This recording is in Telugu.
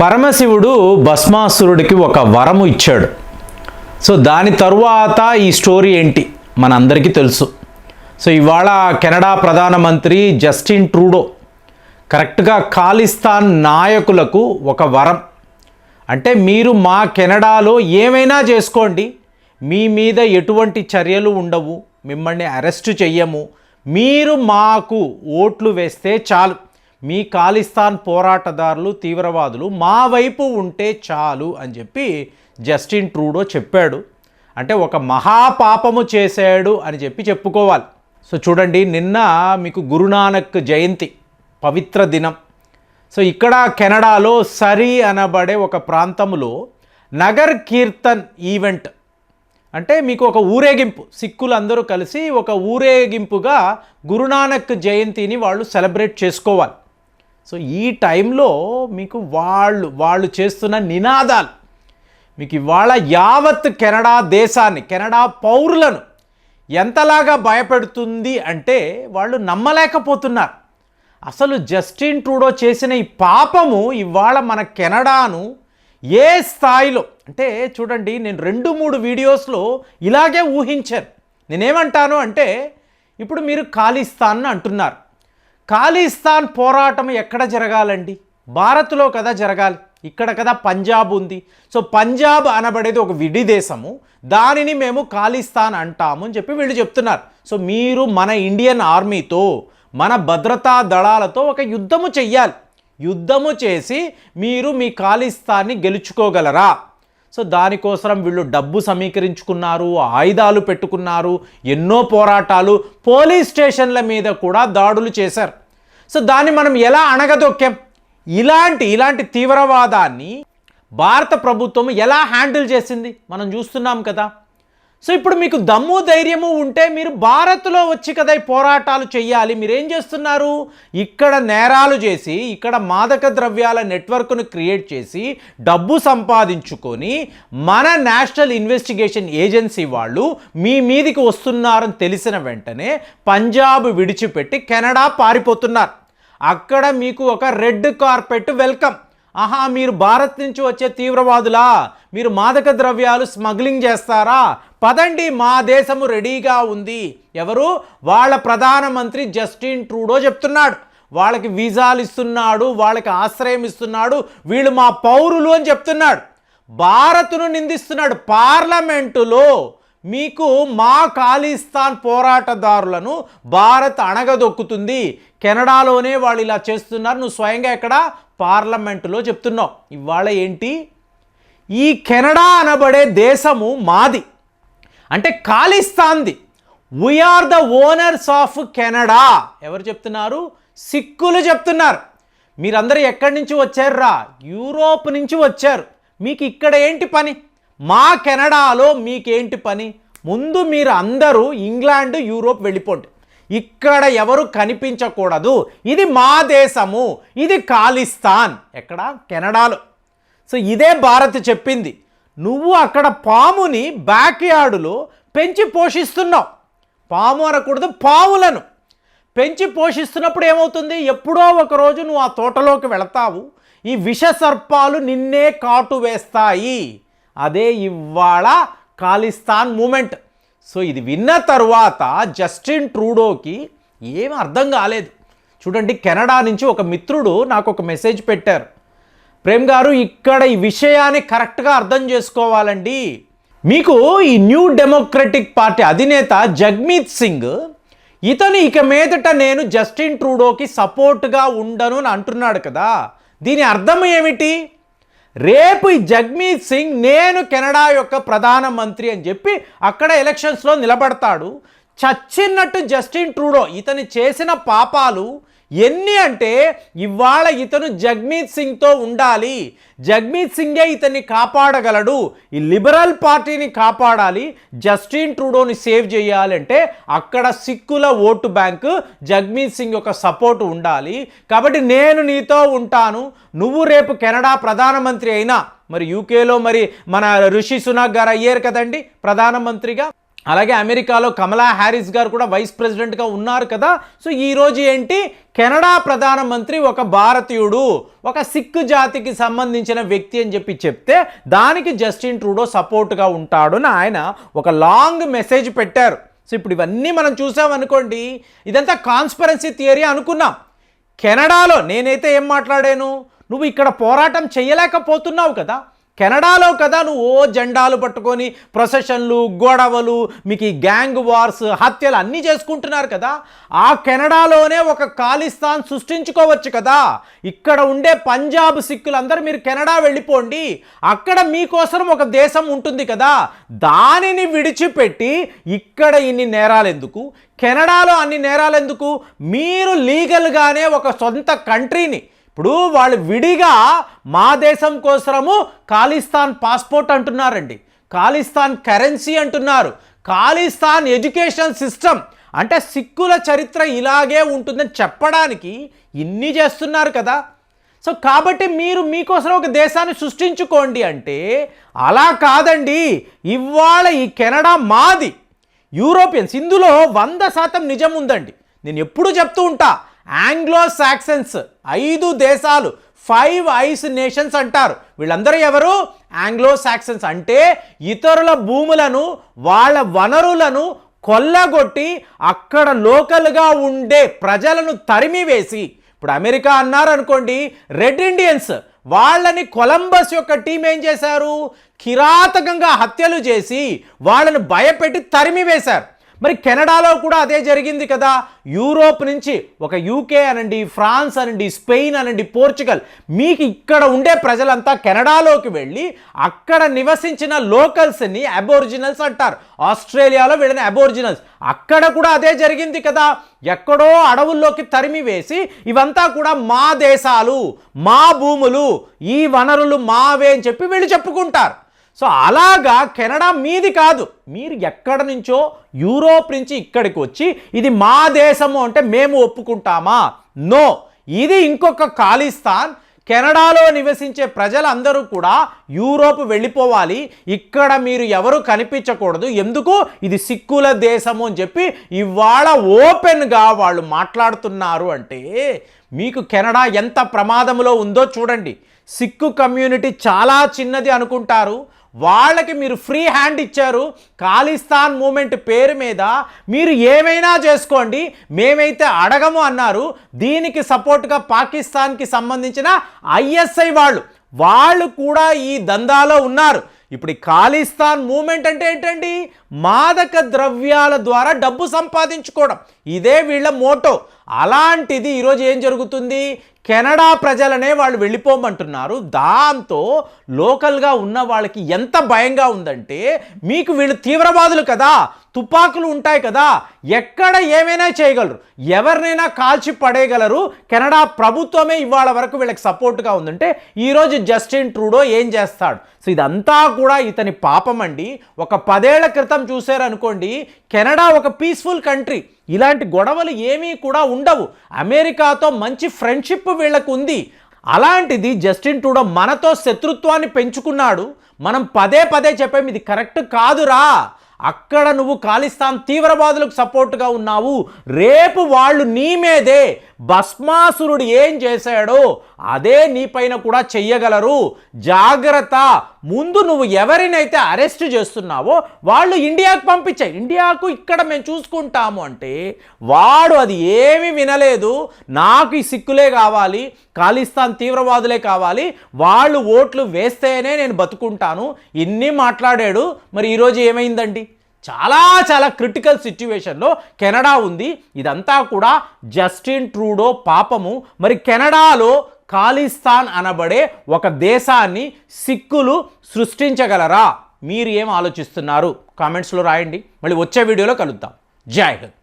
పరమశివుడు భస్మాసురుడికి ఒక వరము ఇచ్చాడు. సో దాని తరువాత ఈ స్టోరీ ఏంటి? మనందరికీ తెలుసు. సో ఇవాళ కెనడా ప్రధానమంత్రి జస్టిన్ ట్రూడో కరెక్ట్గా ఖాళిస్తాన్ నాయకులకు ఒక వరం. అంటే మీరు మా కెనడాలో ఏమైనా చేసుకోండి మీ మీద ఎటువంటి చర్యలు ఉండవు మిమ్మల్ని అరెస్టు చెయ్యము మీరు మాకు ఓట్లు వేస్తే చాలు. మీ ఖాళిస్తాన్ పోరాటదారులు తీవ్రవాదులు మా వైపు ఉంటే చాలు అని చెప్పి జస్టిన్ ట్రూడో చెప్పాడు. అంటే ఒక మహాపాపము చేశాడు అని చెప్పి చెప్పుకోవాలి. సో చూడండి నిన్న మీకు గురునానక్ జయంతి పవిత్ర దినం. సో ఇక్కడ కెనడాలో సరి అనబడే ఒక ప్రాంతంలో నగర్ కీర్తన్ ఈవెంట్. అంటే మీకు ఒక ఊరేగింపు సిక్కులు అందరూ కలిసి ఒక ఊరేగింపుగా గురునానక్ జయంతిని వాళ్ళు సెలబ్రేట్ చేసుకోవాలి. సో ఈ టైంలో మీకు వాళ్ళు వాళ్ళు చేస్తున్న నినాదాలు మీకు ఇవాళ యావత్ కెనడా దేశాన్ని కెనడా పౌరులను ఎంతలాగా భయపెడుతుంది అంటే వాళ్ళు నమ్మలేకపోతున్నారు. అసలు జస్టిన్ ట్రూడో చేసిన ఈ పాపము ఇవాళ మన కెనడాను ఏ స్థాయిలో అంటే చూడండి నేను రెండు మూడు వీడియోస్లో ఇలాగే ఊహించాను. నేనేమంటాను అంటే ఇప్పుడు మీరు ఖాళిస్తాన్ అంటున్నారు. ఖాళీస్థాన్ పోరాటం ఎక్కడ జరగాలండి? భారత్లో కదా జరగాలి. ఇక్కడ కదా పంజాబ్ ఉంది. సో పంజాబ్ అనబడేది ఒక విడి దేశము దానిని మేము ఖాళీస్థాన్ అంటాము అని చెప్పి వీళ్ళు చెప్తున్నారు. సో మీరు మన ఇండియన్ ఆర్మీతో మన భద్రతా దళాలతో ఒక యుద్ధము చెయ్యాలి. యుద్ధము చేసి మీరు మీ ఖాళీస్థాన్ని గెలుచుకోగలరా? సో దానికోసం వీళ్ళు డబ్బు సమీకరించుకున్నారు ఆయుధాలు పెట్టుకున్నారు ఎన్నో పోరాటాలు పోలీస్ స్టేషన్ల మీద కూడా దాడులు చేశారు. సో దాన్ని మనం ఎలా అణగదొక్కాం? ఇలాంటి ఇలాంటి తీవ్రవాదాన్ని భారత ప్రభుత్వం ఎలా హ్యాండిల్ చేసింది? మనం చూస్తున్నాం కదా. సో ఇప్పుడు మీకు దమ్ము ధైర్యము ఉంటే మీరు భారత్లో వచ్చి కదా పోరాటాలు చేయాలి మీరేం చేస్తున్నారు? ఇక్కడ నేరాలు చేసి ఇక్కడ మాదక ద్రవ్యాల నెట్వర్క్ను క్రియేట్ చేసి డబ్బు సంపాదించుకొని మన నేషనల్ ఇన్వెస్టిగేషన్ ఏజెన్సీ వాళ్ళు మీ మీదికి వస్తున్నారని తెలిసిన వెంటనే పంజాబ్ విడిచిపెట్టి కెనడా పారిపోతున్నారు. అక్కడ మీకు ఒక రెడ్ కార్పెట్ వెల్కమ్. ఆహా మీరు భారత్ నుంచి వచ్చే తీవ్రవాదులా? మీరు మాదక ద్రవ్యాలు స్మగ్లింగ్ చేస్తారా? పదండి మా దేశము రెడీగా ఉంది. ఎవరు? వాళ్ళ ప్రధానమంత్రి జస్టిన్ ట్రూడో చెప్తున్నాడు. వాళ్ళకి వీసాలు ఇస్తున్నాడు వాళ్ళకి ఆశ్రయం ఇస్తున్నాడు వీళ్ళు మా పౌరులు అని చెప్తున్నాడు. భారత్ను నిందిస్తున్నాడు పార్లమెంటులో. మీకు మా ఖాళీస్థాన్ పోరాటదారులను భారత్ అణగదొక్కుతుంది. కెనడాలోనే వాళ్ళు ఇలా చేస్తున్నారు. నువ్వు స్వయంగా ఎక్కడ? పార్లమెంటులో చెప్తున్నావు. ఇవాళ ఏంటి? ఈ కెనడా అనబడే దేశము మాది. అంటే ఖాళీస్థాన్ది. We are the owners of Canada ఎవరు చెప్తున్నారు? సిక్కులు చెప్తున్నారు. మీరందరూ ఎక్కడి నుంచి వచ్చారురా? యూరోప్ నుంచి వచ్చారు. మీకు ఇక్కడ ఏంటి పని? మా కెనడాలో మీకేంటి పని? ముందు మీరు అందరూ ఇంగ్లాండ్ యూరోప్ వెళ్ళిపోండి. ఇక్కడ ఎవరు కనిపించకూడదు. ఇది మా దేశము. ఇది ఖాళిస్తాన్. ఎక్కడ? కెనడాలో. సో ఇదే భారత్ చెప్పింది. నువ్వు అక్కడ పాముని బ్యాక్ యార్డులో పెంచి పోషిస్తున్నావు. పాము అనకూడదు పాములను పెంచి పోషిస్తున్నప్పుడు ఏమవుతుంది? ఎప్పుడో ఒక రోజు నువ్వు ఆ తోటలోకి వెళతావు. ఈ విష సర్పాలు నిన్నే కాటు వేస్తాయి. అదే ఇవాళ ఖాళిస్తాన్ మూమెంట్. సో ఇది విన్న తర్వాత జస్టిన్ ట్రూడోకి ఏం అర్థం కాలేదు. చూడండి కెనడా నుంచి ఒక మిత్రుడు నాకు ఒక మెసేజ్ పెట్టారు. ప్రేమ్ గారు ఇక్కడ ఈ విషయాన్ని కరెక్ట్గా అర్థం చేసుకోవాలండి. మీకు ఈ న్యూ డెమోక్రటిక్ పార్టీ అధినేత జగ్మీత్ సింగ్ ఇతను ఇక మీదట నేను జస్టిన్ ట్రూడోకి సపోర్ట్గా ఉండను అని అంటున్నాడు కదా. దీని అర్థం ఏమిటి? రేపు ఈ జగ్మీత్ సింగ్ నేను కెనడా యొక్క ప్రధానమంత్రి అని చెప్పి అక్కడ ఎలక్షన్స్లో నిలబడతాడు. చచ్చినట్టు జస్టిన్ ట్రూడో ఇతను చేసిన పాపాలు ఎన్ని అంటే ఇవాళ ఇతను జగ్మీత్ సింగ్తో ఉండాలి. జగ్మీత్ సింగే ఇతన్ని కాపాడగలడు. ఈ లిబరల్ పార్టీని కాపాడాలి. జస్టిన్ ట్రూడోని సేవ్ చేయాలంటే అక్కడ సిక్కుల ఓటు బ్యాంకు జగ్మీత్ సింగ్ యొక్క సపోర్ట్ ఉండాలి. కాబట్టి నేను నీతో ఉంటాను. నువ్వు రేపు కెనడా ప్రధానమంత్రి అయినా మరి యూకేలో మరి మన ఋషి సునాక్ గారు అయ్యారు కదండి ప్రధానమంత్రిగా? అలాగే అమెరికాలో కమలా హ్యారిస్ గారు కూడా వైస్ ప్రెసిడెంట్గా ఉన్నారు కదా. సో ఈరోజు ఏంటి? కెనడా ప్రధానమంత్రి ఒక భారతీయుడు ఒక సిక్ జాతికి సంబంధించిన వ్యక్తి అని చెప్పి చెప్తే దానికి జస్టిన్ ట్రూడో సపోర్ట్గా ఉంటాడని ఆయన ఒక లాంగ్ మెసేజ్ పెట్టారు. సో ఇప్పుడు ఇవన్నీ మనం చూసామనుకోండి ఇదంతా కాన్స్పరెన్సీ థియరీ అనుకున్నాం. కెనడాలో నేనైతే ఏం మాట్లాడాను? నువ్వు ఇక్కడ పోరాటం చేయలేకపోతున్నావు కదా. కెనడాలో కదా నువ్వు ఓ జెండాలు పట్టుకొని ప్రొసెషన్లు గొడవలు మీకు ఈ గ్యాంగ్ వార్స్ హత్యలు అన్నీ చేసుకుంటున్నారు కదా. ఆ కెనడాలోనే ఒక ఖాళీస్థాన్ సృష్టించుకోవచ్చు కదా. ఇక్కడ ఉండే పంజాబ్ సిక్కులందరూ మీరు కెనడా వెళ్ళిపోండి. అక్కడ మీకోసం ఒక దేశం ఉంటుంది కదా. దానిని విడిచిపెట్టి ఇక్కడ ఇన్ని నేరాలు ఎందుకు? కెనడాలో అన్ని నేరాలు ఎందుకు? మీరు లీగల్గానే ఒక సొంత కంట్రీని ఇప్పుడు వాళ్ళు విడిగా మా దేశం కోసము ఖాళీస్థాన్ పాస్పోర్ట్ అంటున్నారండి. ఖాళీస్థాన్ కరెన్సీ అంటున్నారు. ఖాళీస్థాన్ ఎడ్యుకేషన్ సిస్టమ్ అంటే సిక్కుల చరిత్ర ఇలాగే ఉంటుందని చెప్పడానికి ఇన్ని చేస్తున్నారు కదా. సో కాబట్టి మీరు మీకోసం ఒక దేశాన్ని సృష్టించుకోండి అంటే అలా కాదండి. ఇవాళ ఈ కెనడా మాది. యూరోపియన్స్ ఇందులో వంద శాతం నిజం ఉందండి. నేను ఎప్పుడూ చెప్తూ ఉంటా ఆంగ్లో సాక్సన్స్ ఐదు దేశాలు ఫైవ్ ఐస్ నేషన్స్ అంటారు. వీళ్ళందరూ ఎవరు? ఆంగ్లో సాక్సన్స్ అంటే ఇతరుల భూములను వాళ్ళ వనరులను కొల్లగొట్టి అక్కడ లోకల్గా ఉండే ప్రజలను తరిమివేసి ఇప్పుడు అమెరికా అన్నారు అనుకోండి రెడ్ ఇండియన్స్ వాళ్ళని కొలంబస్ యొక్క టీం ఏం చేశారు? కిరాతకంగా హత్యలు చేసి వాళ్ళని భయపెట్టి తరిమివేశారు. మరి కెనడాలో కూడా అదే జరిగింది కదా. యూరోప్ నుంచి ఒక యూకే అనండి ఫ్రాన్స్ అనండి స్పెయిన్ అనండి పోర్చుగల్ మీకు ఇక్కడ ఉండే ప్రజలంతా కెనడాలోకి వెళ్ళి అక్కడ నివసించిన లోకల్స్ని అబోరిజినల్స్ అంటారు. ఆస్ట్రేలియాలో వెళ్ళిన అబోరిజినల్స్. అక్కడ కూడా అదే జరిగింది కదా. ఎక్కడో అడవుల్లోకి తరిమి వేసి ఇవంతా కూడా మా దేశాలు మా భూములు ఈ వనరులు మావే అని చెప్పి వీళ్ళు చెప్పుకుంటారు. సో అలాగా కెనడా మీది కాదు. మీరు ఎక్కడి నుంచో యూరోప్ నుంచి ఇక్కడికి వచ్చి ఇది మా దేశము అంటే మేము ఒప్పుకుంటామా? నో. ఇది ఇంకొక ఖాళీస్థాన్. కెనడాలో నివసించే ప్రజలందరూ కూడా యూరోప్ వెళ్ళిపోవాలి. ఇక్కడ మీరు ఎవరు కనిపించకూడదు. ఎందుకు? ఇది సిక్కుల దేశము అని చెప్పి ఇవాళ ఓపెన్గా వాళ్ళు మాట్లాడుతున్నారు అంటే మీకు కెనడా ఎంత ప్రమాదంలో ఉందో చూడండి. సిక్కు కమ్యూనిటీ చాలా చిన్నది అనుకుంటారు. వాళ్ళకి మీరు ఫ్రీ హ్యాండ్ ఇచ్చారు. ఖాళీస్థాన్ మూమెంట్ పేరు మీద మీరు ఏమైనా చేసుకోండి. మేమైతే అడగము అన్నారు. దీనికి సపోర్ట్గా పాకిస్తాన్కి సంబంధించిన ఐఎస్ఐ వాళ్ళు వాళ్ళు కూడా ఈ దందాలో ఉన్నారు. ఇప్పుడు ఖాళీస్థాన్ మూమెంట్ అంటే ఏంటండి? మాదక ద్రవ్యాల ద్వారా డబ్బు సంపాదించుకోవడం. ఇదే వీళ్ళ మోటో. అలాంటిది ఈరోజు ఏం జరుగుతుంది? కెనడా ప్రజలనే వాళ్ళు వెళ్ళిపోమంటున్నారు. దాంతో లోకల్గా ఉన్న వాళ్ళకి ఎంత భయంగా ఉందంటే మీకు వీళ్ళు తీవ్రవాదులు కదా తుపాకులు ఉంటాయి కదా ఎక్కడ ఏమైనా చేయగలరు. ఎవరినైనా కాల్చి పడేయగలరు. కెనడా ప్రభుత్వమే ఇవాళ వరకు వీళ్ళకి సపోర్ట్గా ఉందంటే ఈరోజు జస్టిన్ ట్రూడో ఏం చేస్తాడు? సో ఇదంతా కూడా ఇతని పాపం అండి ఒక పదేళ్ళ క్రితం చూశారనుకోండి కెనడా ఒక పీస్ఫుల్ కంట్రీ. ఇలాంటి గొడవలు ఏమీ కూడా ఉండవు. అమెరికాతో మంచి ఫ్రెండ్షిప్ వీళ్ళకు ఉంది అలాంటిది జస్టిన్ టూడో మనతో శత్రుత్వాన్ని పెంచుకున్నాడు. మనం పదే పదే చెప్పాం ఇది కరెక్ట్ కాదురా. అక్కడ నువ్వు ఖాళిస్తాన్ తీవ్రవాదులకు సపోర్ట్గా ఉన్నావు. రేపు వాళ్ళు నీ మీదే భస్మాసురుడు ఏం చేశాడో అదే నీపైన కూడా చెయ్యగలరు. జాగ్రత్త. ముందు నువ్వు ఎవరినైతే అరెస్ట్ చేస్తున్నావో వాళ్ళు ఇండియాకు పంపించాయి. ఇండియాకు ఇక్కడ మేము చూసుకుంటాము అంటే వాడు అది ఏమీ వినలేదు. నాకు ఈ సిక్కులే కావాలి ఖాళీస్థాన్ తీవ్రవాదులే కావాలి. వాళ్ళు ఓట్లు వేస్తేనే నేను బతుకుంటాను. ఇన్ని మాట్లాడాడు. మరి ఈరోజు ఏమైందండి? చాలా చాలా క్రిటికల్ సిచ్యువేషన్లో కెనడా ఉంది. ఇదంతా కూడా జస్టిన్ ట్రూడో పాపము. మరి కెనడాలో ఖాళీస్థాన్ అనబడే ఒక దేశాన్ని సిక్కులు సృష్టించగలరా? మీరు ఏం ఆలోచిస్తున్నారు? కామెంట్స్లో రాయండి. మళ్ళీ వచ్చే వీడియోలో కలుద్దాం. జై హింద్.